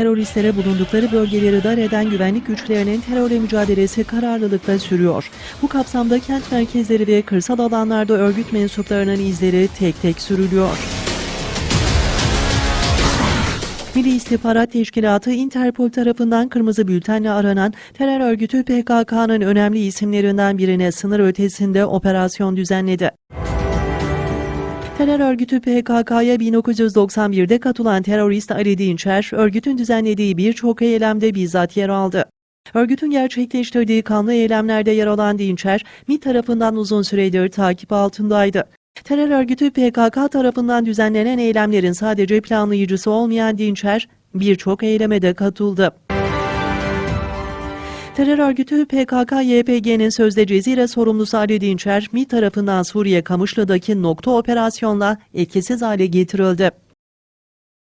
teröristlere bulundukları bölgeleri dar eden güvenlik güçlerinin terörle mücadelesi kararlılıkla sürüyor. Bu kapsamda kent merkezleri ve kırsal alanlarda örgüt mensuplarının izleri tek tek sürülüyor. Milli İstihbarat Teşkilatı Interpol tarafından kırmızı bültenle aranan terör örgütü PKK'nın önemli isimlerinden birine sınır ötesinde operasyon düzenledi. Terör örgütü PKK'ya 1991'de katılan terörist Ali Dinçer, örgütün düzenlediği birçok eylemde bizzat yer aldı. Örgütün gerçekleştirdiği kanlı eylemlerde yer alan Dinçer, MİT tarafından uzun süredir takip altındaydı. Terör örgütü PKK tarafından düzenlenen eylemlerin sadece planlayıcısı olmayan Dinçer, birçok eyleme de katıldı. Terör örgütü PKK-YPG'nin sözde Cezire sorumlusu Ali Dinçer, MİT tarafından Suriye Kamışlı'daki nokta operasyonla etkisiz hale getirildi.